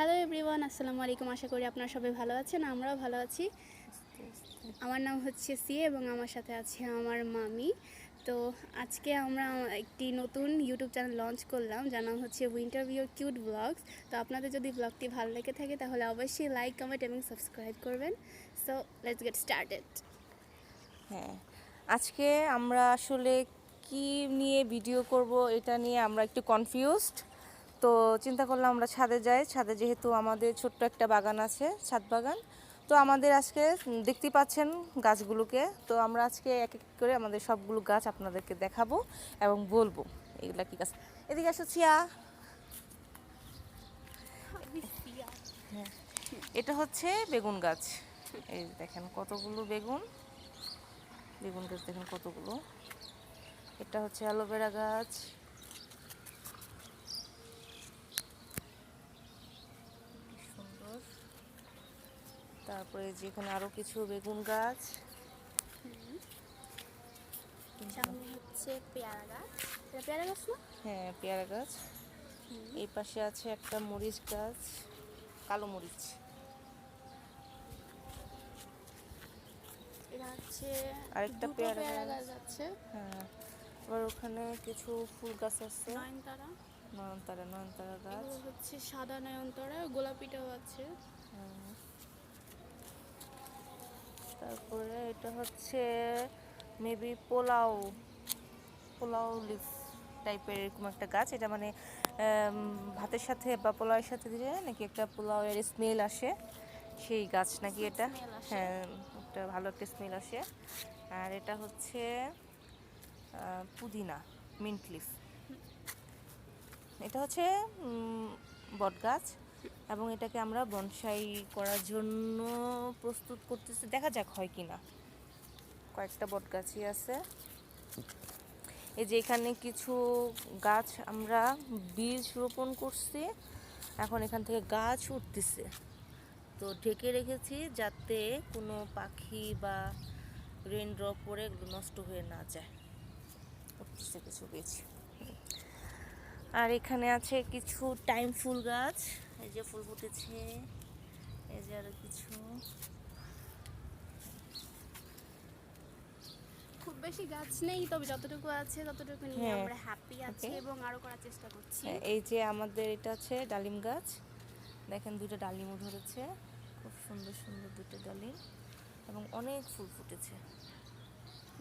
Hello everyone আসসালামু আলাইকুম। আশা করি আপনারা সবাই ভালো আছেন, আমরাও ভালো আছি। আমার নাম হচ্ছে সিএ এবং আমার সাথে আছে আমার মামি। তো আজকে আমরা একটি নতুন ইউটিউব চ্যানেল লঞ্চ করলাম, যার নাম হচ্ছে উইন্টার ভিউর কিউট ব্লগস তো আপনাদের যদি ব্লগটি ভালো লেগে থাকে, তাহলে অবশ্যই লাইক কমেন্ট এবং সাবস্ক্রাইব করবেন। সো লেটস গেট স্টার্টেড হ্যাঁ আজকে আমরা আসলে কি নিয়ে ভিডিও করব, এটা নিয়ে আমরা একটু কনফিউজড তো চিন্তা করলাম আমরা ছাদে যাই। ছাদে যেহেতু আমাদের ছোট্ট একটা বাগান আছে ছাদ বাগান। তো আমাদের আজকে উম, দেখতেই পাচ্ছেন গাছগুলোকে। তো আমরা আজকে এক এক করে আমাদের সবগুলো গাছ আপনাদেরকে দেখাবো এবং বলব এগুলা কি গাছ। এদিকে আসো ছিয়া এটা হচ্ছে বেগুন গাছ। এই দেখেন কতগুলো বেগুন। বেগুন গাছ দেখেন কতগুলো। এটা হচ্ছে অ্যালোভেরা গাছ কি সুন্দর তারপরে যেখানে আরও কিছু বেগুন গাছ। সামনে হচ্ছে পেয়ারা গাছ। পেয়ারা গাছ না? হ্যাঁ পেয়ারা গাছ। এই পাশে আছে একটা মরিচ গাছ কালো মরিচ। আরেকটা পেয়ারা। গাছ। আছে। হ্যাঁ আবার ওখানে কিছু ফুল গাছ আছে। নয়নতারা। নয়নতারা নয়নতারা গাছ। হচ্ছে সাদা নয়নতারা গোলাপিটাও আছে। হ্যাঁ। তারপরে এটা হচ্ছে মেবি পোলাও পোলাও লিফ টাইপের এরকম একটা গাছ। এটা মানে ভাতের সাথে বা পোলাওয়ের সাথে দিলে নাকি একটা পোলাওয়ের স্মেল আসে। সেই গাছ নাকি এটা? হ্যাঁ একটা ভালো একটা স্মেল আসে। আর এটা হচ্ছে পুদিনা মিন্ট লিফ এটা হচ্ছে বট গাছ এবং এটাকে আমরা বনসাই করার জন্য প্রস্তুত করতেছি। দেখা যাক হয় কি না কয়েকটা বট গাছই আছে। এই যে এখানে কিছু গাছ আমরা বীজ রোপণ করছি। এখন এখান থেকে গাছ উঠতেছে। তো ঢেকে রেখেছি যাতে কোনো পাখি বা রেন ড্রপ পরে এগুলো নষ্ট হয়ে না যায়। উঠতেছে কিছু বীজ। আর এখানে আছে কিছু টাইম ফুল গাছ। এই যে ফুল ফুটেছে এই যে আরও কিছু। খুব বেশি গাছ নেই তবে যতটুকু আছে ততটুকু নিয়ে হ্যাঁ, আমরা হ্যাপি আছি এবং আরও করার চেষ্টা করছি। হ্যাঁ, এই যে আমাদের এটা আছে ডালিম গাছ। দেখেন দুটো ডালিমও ধরেছে খুব সুন্দর সুন্দর দুটো ডালিম এবং অনেক ফুল ফুটেছে।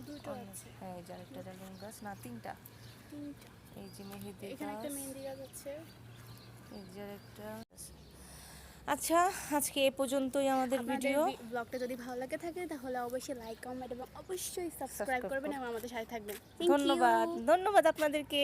দুটো আছে। হ্যাঁ এই যে আরেকটা ডালিম গাছ। না তিনটা। তিনটা। এই যে মেহেদি এখানে একটা গাছ। মেহেন্দি গাছ আছে। এই যে আরেকটা। আচ্ছা আজকে এ পর্যন্তই আমাদের ভিডিও ব্লগটা যদি ভালো লাগে থাকে তাহলে অবশ্যই লাইক কমেন্ট এবং অবশ্যই সাবস্ক্রাইব করবেন। এবং আমাদের সাথে থাকবেন। ধন্যবাদ ধন্যবাদ আপনাদেরকে।